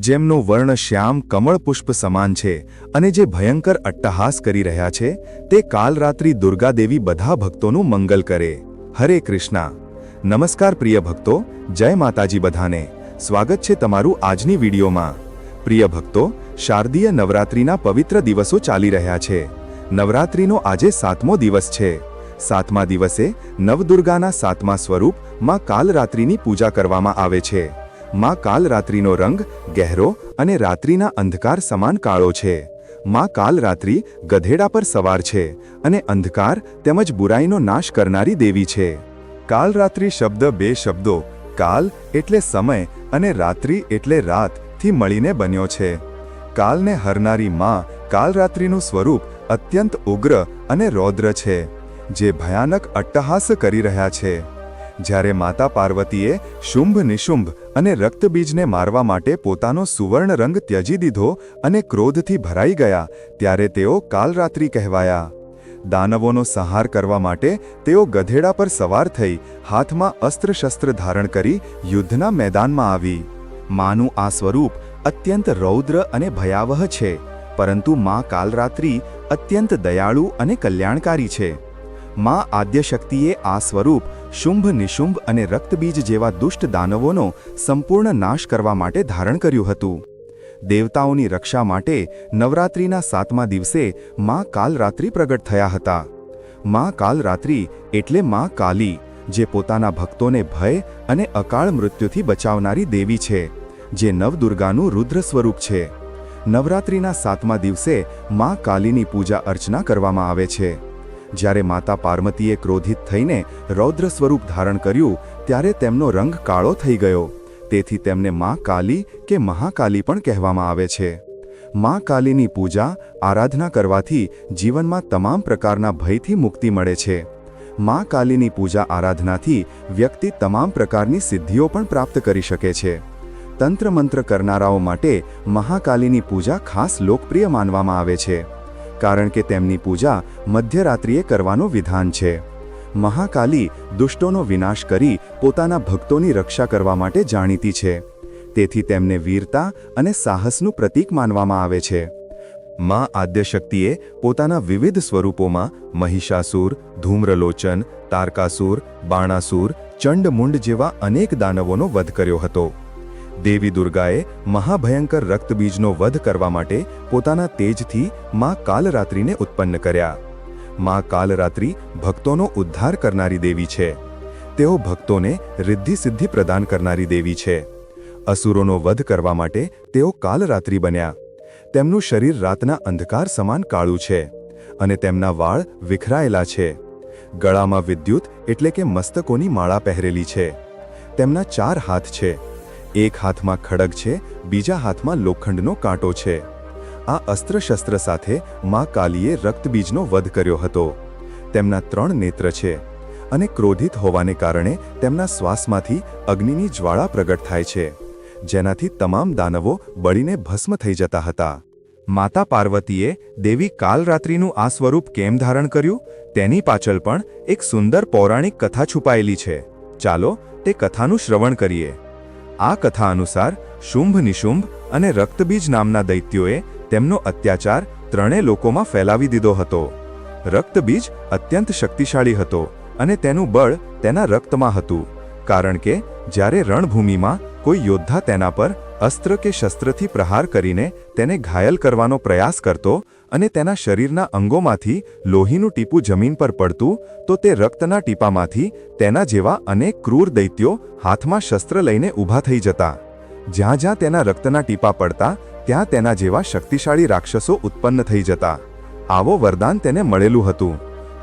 જેમનો વર્ણ શ્યામ કમળ પુષ્પ સમાન છે અને જે ભયંકર અટ્ટહાસ કરી રહ્યા છે, તે કાલરાત્રિ દુર્ગાદેવી બધા ભક્તોનું મંગલ કરે. હરે કૃષ્ણા. નમસ્કાર પ્રિય ભક્તો, જય માતાજી બધાને. સ્વાગત છે તમારું આજની વિડીયોમાં. પ્રિય ભક્તો, શારદીય નવરાત્રિના પવિત્ર દિવસો ચાલી રહ્યા છે. નવરાત્રિનો આજે સાતમો દિવસ છે. સાતમા દિવસે નવદુર્ગાના સાતમા સ્વરૂપમાં કાલરાત્રિની પૂજા કરવામાં આવે છે. માં કાલરાત્રિનો રંગ ગહેરો અને રાત્રિના અંધકાર સમાન કાળો છે. માં કાલરાત્રિ ગધેડા પર સવાર છે અને અંધકાર તેમજ બુરાઈનો નાશ કરનારી દેવી છે. કાલરાત્રિ શબ્દ બે શબ્દો, કાલ એટલે સમય અને રાત્રિ એટલે રાતથી મળીને બન્યો છે. કાલને હરનારી માં કાલરાત્રિનું સ્વરૂપ અત્યંત ઉગ્ર અને રૌદ્ર છે, જે ભયાનક અટ્ટહાસ કરી રહ્યા છે. જ્યારે માતા પાર્વતીએ શુંભ નિશુંભ અને રક્તબીજને મારવા માટે પોતાનો સુવર્ણ રંગ ત્યજી દીધો અને ક્રોધથી ભરાઈ ગયા, ત્યારે તેઓ કાલરાત્રિ કહેવાયા. દાનવોનો સંહાર કરવા માટે તેઓ ગધેડા પર સવાર થઈ હાથમાં અસ્ત્રશસ્ત્ર ધારણ કરી યુદ્ધના મેદાનમાં આવી. માનું આ સ્વરૂપ અત્યંત રૌદ્ર અને ભયાવહ છે, પરંતુ મા કાલરાત્રિ અત્યંત દયાળુ અને કલ્યાણકારી છે. મા આદ્યશક્તિએ આ સ્વરૂપ શુંભ નિશુંભ અને રક્તબીજ જેવા દુષ્ટ દાનવોનો સંપૂર્ણ નાશ કરવા માટે ધારણ કર્યું હતું. દેવતાઓની રક્ષા માટે નવરાત્રિના સાતમા દિવસે માં કાલરાત્રિ પ્રગટ થયા હતા. માં કાલરાત્રિ એટલે માં કાલી, જે પોતાના ભક્તોને ભય અને અકાળ મૃત્યુથી બચાવનારી દેવી છે, જે નવદુર્ગાનું રુદ્ર સ્વરૂપ છે. નવરાત્રિના સાતમા દિવસે માં કાલીની પૂજા અર્ચના કરવામાં આવે છે. જ્યારે માતા પાર્વતીએ ક્રોધિત થઈને રૌદ્ર સ્વરૂપ ધારણ કર્યું, ત્યારે તેમનો રંગ કાળો થઈ ગયો. તેથી તેમને મા કાલી કે મહાકાલી પણ કહેવામાં આવે છે. મા કાલીની પૂજા, આરાધના કરવાથી જીવનમાં તમામ પ્રકારના ભયથી મુક્તિ મળે છે. મા કાલીની પૂજા આરાધનાથી વ્યક્તિ તમામ પ્રકારની સિદ્ધિઓ પણ પ્રાપ્ત કરી શકે છે. તંત્ર મંત્ર કરનારાઓ માટે મહાકાલીની પૂજા ખાસ લોકપ્રિય માનવામાં આવે છે. કારણ કે તેમની પૂજા મધ્યરાત્રિએ કરવાનું વિધાન છે. મહાકાલી દુષ્ટોનો વિનાશ કરી પોતાના ભક્તોની રક્ષા કરવા માટે જાણીતી છે. તેથી તેમને વીરતા અને સાહસનું પ્રતીક માનવામાં આવે છે. માં આદ્યશક્તિએ પોતાના વિવિધ સ્વરૂપોમાં મહિષાસુર, ધૂમ્રલોચન, તારકાસુર, બાણાસુર, ચંડમુંડ જેવા અનેક દાનવોનો વધ કર્યો હતો. દેવી દુર્ગાએ મહાભયંકર રક્તબીજનો વધ કરવા માટે પોતાના તેજથી માં કાલરાત્રિને ઉત્પન્ન કર્યા. મા કાલરાત્રિ ભક્તોનો ઉદ્ધાર કરનારી દેવી છે. તેઓ ભક્તોને રિદ્ધિ સિદ્ધિ પ્રદાન કરનારી દેવી છે. અસુરોનો વધ કરવા માટે તેઓ કાલરાત્રિ બન્યા. તેમનું શરીર રાતના અંધકાર સમાન કાળું છે અને તેમના વાળ વિખરાયેલા છે. ગળામાં વિદ્યુત એટલે કે મસ્તકોની માળા પહેરેલી છે. તેમના ચાર હાથ છે. એક હાથમાં ખડગ છે, બીજા હાથમાં લોખંડનો કાંટો છે. આ અસ્ત્રશસ્ત્ર સાથે મા કાલીએ રક્તબીજનો વધ કર્યો હતો. તેમના ત્રણ નેત્ર છે અને ક્રોધિત હોવાને કારણે તેમના શ્વાસમાંથી અગ્નિની જ્વાળા પ્રગટ થાય છે, જેનાથી તમામ દાનવો બળીને ભસ્મ થઈ જતા હતા. માતા પાર્વતીએ દેવી કાલરાત્રિનું આ સ્વરૂપ કેમ ધારણ કર્યું? તેની પાછળ પણ એક સુંદર પૌરાણિક કથા છુપાયેલી છે. ચાલો તે કથાનું શ્રવણ કરીએ. આ કથા અનુસાર શુંભ નિશુંભ અને રક્તબીજ નામના દૈત્યોએ તેમનો અત્યાચાર ત્રણેય લોકોમાં ફેલાવી દીધો હતો. રક્તબીજ અત્યંત શક્તિશાળી હતો અને તેનું બળ તેના રક્તમાં હતું, કારણ કે જ્યારે રણભૂમિમાં કોઈ યોદ્ધા તેના પર અસ્ત્ર કે શસ્ત્રથી પ્રહાર કરીને તેને ઘાયલ કરવાનો પ્રયાસ કરતો અને તેના શરીરના અંગોમાંથી લોહીનું ટીપું જમીન પર પડતું, તો તે રક્તના ટીપામાંથી તેના જેવા અનેક ક્રૂર દૈત્યો હાથમાં શસ્ત્ર લઈને ઊભા થઈ જતા. જ્યાં જ્યાં તેના રક્તના ટીપા પડતા, ત્યાં તેના જેવા શક્તિશાળી રાક્ષસો ઉત્પન્ન થઈ જતા. આવો વરદાન તેને મળેલું હતું.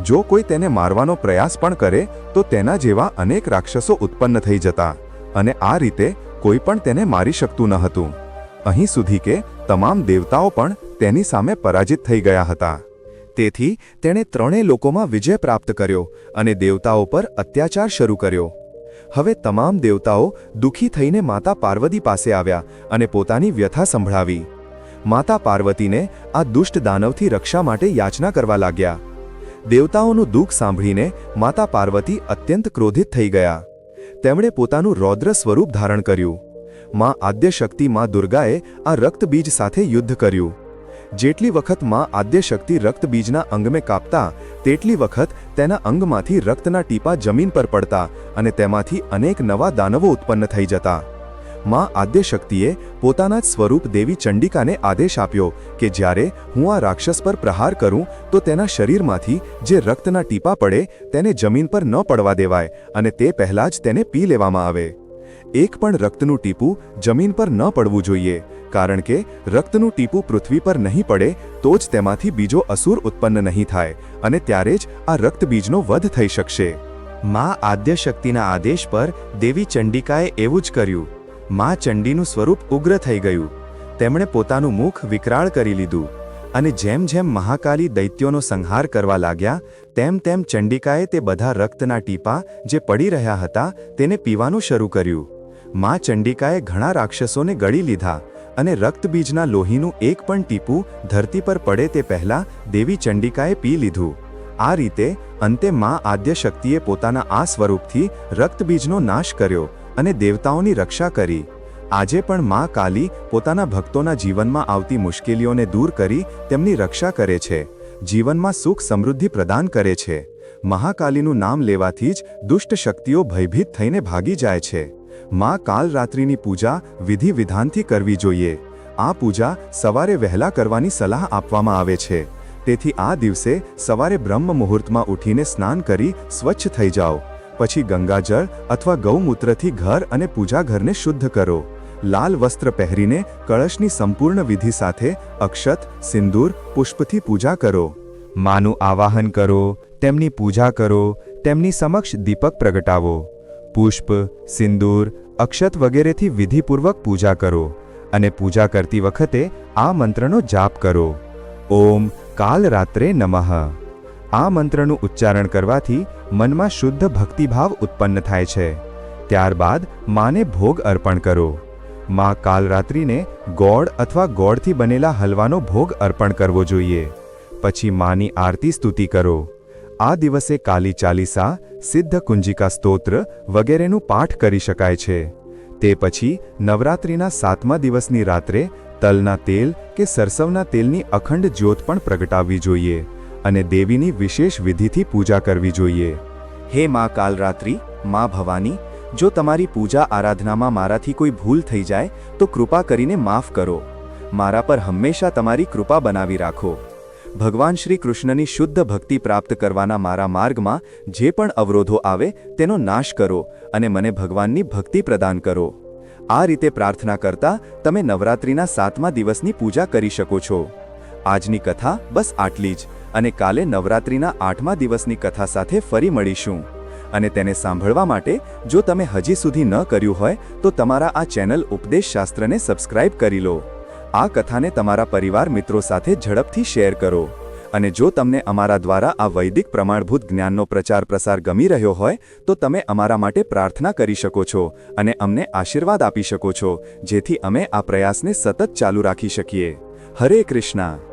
જો કોઈ તેને મારવાનો પ્રયાસ પણ કરે, તો તેના જેવા અનેક રાક્ષસો ઉત્પન્ન થઈ જતા. અને આ રીતે કોઈ પણ તેને મારી શકતું ન હતું. અહીં સુધી કે તમામ દેવતાઓ પણ તેની સામે પરાજિત થઈ ગયા હતા. તેથી તેણે ત્રણેય લોકોમાં વિજય પ્રાપ્ત કર્યો અને દેવતાઓ પર અત્યાચાર શરૂ કર્યો. હવે તમામ દેવતાઓ દુઃખી થઈને માતા પાર્વતી પાસે આવ્યા અને પોતાની વ્યથા સંભળાવી. માતા પાર્વતીને આ દુષ્ટ દાનવથી રક્ષા માટે યાચના કરવા લાગ્યા. દેવતાઓનું દુઃખ સાંભળીને માતા પાર્વતી અત્યંત ક્રોધિત થઈ ગયા. તેમણે પોતાનું રૌદ્ર સ્વરૂપ ધારણ કર્યું. માં આદ્યશક્તિ માં દુર્ગાએ આ રક્તબીજ સાથે યુદ્ધ કર્યું. જેટલી વખતમાં આદ્યશક્તિ રક્તબીજના અંગમે કાપતા, તેટલી વખત તેના અંગમાંથી રક્તના ટીપા જમીન પર પડતા અને તેમાંથી અનેક નવા દાનવો ઉત્પન્ન થઈ જતા. માં આદ્યશક્તિએ પોતાના જ સ્વરૂપ દેવી ચંડિકાને આદેશ આપ્યો કે જ્યારે હું આ રાક્ષસ પર પ્રહાર કરું, તો તેના શરીરમાંથી જે રક્તના ટીપા પડે તેને જમીન પર ન પડવા દેવાય અને તે પહેલાં જ તેને પી લેવામાં આવે. એક પણ રક્તનું ટીપું જમીન પર ન પડવું જોઈએ, કારણ કે રક્તનું ટીપું પૃથ્વી પર નહીં પડે, તો જ તેમાંથી બીજો અસુર ઉત્પન્ન નહીં થાય અને ત્યારે જ આ રક્તબીજનો વધ થઈ શકશે. માં આદ્યશક્તિના આદેશ પર દેવી ચંડિકાએ એવું જ કર્યું. માં ચંડીનું સ્વરૂપ ઉગ્ર થઈ ગયું. તેમણે પોતાનું મુખ વિકરાળ કરી લીધું અને જેમ જેમ મહાકાલી દૈત્યોનો સંહાર કરવા લાગ્યા, તેમ તેમ ચંડિકાએ તે બધા રક્તના ટીપા જે પડી રહ્યા હતા તેને પીવાનું શરૂ કર્યું. માં ચંડિકાએ ઘણા રાક્ષસોને ગળી લીધા અને રક્તબીજના લોહીનું એક પણ ટીપું ધરતી પર પડે તે પહેલાં દેવી ચંડિકાએ પી લીધું. આ રીતે અંતે માં આદ્યશક્તિએ પોતાના આ સ્વરૂપથી રક્તબીજનો નાશ કર્યો અને દેવતાઓની રક્ષા કરી. આજે પણ માં કાલી પોતાના ભક્તોના જીવનમાં આવતી મુશ્કેલીઓને દૂર કરી તેમની રક્ષા કરે છે. જીવનમાં સુખ સમૃદ્ધિ પ્રદાન કરે છે. મહાકાલીનું નામ લેવાથી જ દુષ્ટ શક્તિઓ ભયભીત થઈને ભાગી જાય છે. માં કાલરાત્રિની પૂજા વિધિ વિધાનથી કરવી જોઈએ. આ પૂજા સવારે વહેલા કરવાની સલાહ આપવામાં આવે છે. તેથી આ દિવસે સવારે બ્રહ્મ મુહૂર્તમાં ઉઠીને સ્નાન કરી સ્વચ્છ થઈ જાઓ. પછી ગંગાજળ અથવા ગૌમૂત્રથી ઘર અને પૂજા ઘરને શુદ્ધ કરો. લાલ વસ્ત્ર પહેરીને કળશની સંપૂર્ણ વિધિ સાથે અક્ષત, સિંદૂર, પુષ્પથી પૂજા કરો. માનું આવાહન કરો, તેમની પૂજા કરો, તેમની સમક્ષ દીપક પ્રગટાવો. પુષ્પ, સિંદૂર, અક્ષત વગેરેથી વિધિપૂર્વક પૂજા કરો અને પૂજા કરતી વખતે આ મંત્રનો જાપ કરો. ઓમ કાલ રાત્રે નમઃ. આ મંત્રનું ઉચ્ચારણ કરવાથી મનમાં શુદ્ધ ભક્તિભાવ ઉત્પન્ન થાય છે. ત્યારબાદ માને ભોગ અર્પણ કરો. મા કાલરાત્રિને ગોળ અથવા ગોળથી બનેલા હલવાનો ભોગ અર્પણ કરવો જોઈએ. પછી માની આરતી સ્તુતિ કરો. આ દિવસે કાલી ચાલીસા, સિદ્ધ કુંજિકા સ્તોત્ર વગેરેનું પાઠ કરી શકાય છે. તે પછી નવરાત્રિના સાતમા દિવસની રાત્રે તલના તેલ કે સરસવના તેલની અખંડ જ્યોત પણ પ્રગટાવવી જોઈએ. અને દેવીની વિશેષ વિધિથી પૂજા કરવી જોઈએ. હે મા કાલરાત્રિ, મા ભવાની, જો તમારી પૂજા આરાધનામાં મારાથી કોઈ ભૂલ થઈ જાય, તો કૃપા કરીને માફ કરો. મારા પર હંમેશા તમારી કૃપા બનાવી રાખો. ભગવાન શ્રી કૃષ્ણની શુદ્ધ ભક્તિ પ્રાપ્ત કરવાના મારા માર્ગમાં જે પણ અવરોધો આવે, તેનો નાશ કરો અને મને ભગવાનની ભક્તિ પ્રદાન કરો. આ રીતે પ્રાર્થના કરતા તમે નવરાત્રિના સાતમા દિવસની પૂજા કરી શકો છો. આજની કથા બસ આટલી જ. અને કાલે નવરાત્રિના આઠમા દિવસની કથા સાથે ફરી મળીશું. અને તેને સાંભળવા માટે જો તમે હજી સુધી ન કર્યું હોય, તો તમારા આ ચેનલ ઉપદેશશાસ્ત્રને સબસ્ક્રાઇબ કરી લો. આ કથાને તમારા પરિવાર મિત્રો સાથે ઝડપથી શેર કરો. અને જો તમને અમારા દ્વારા આ વૈદિક પ્રમાણભૂત જ્ઞાનનો પ્રચાર પ્રસાર ગમી રહ્યો હોય, તો તમે અમારા માટે પ્રાર્થના કરી શકો છો અને અમને આશીર્વાદ આપી શકો છો, જેથી અમે આ પ્રયાસને સતત ચાલુ રાખી શકીએ. હરે કૃષ્ણા.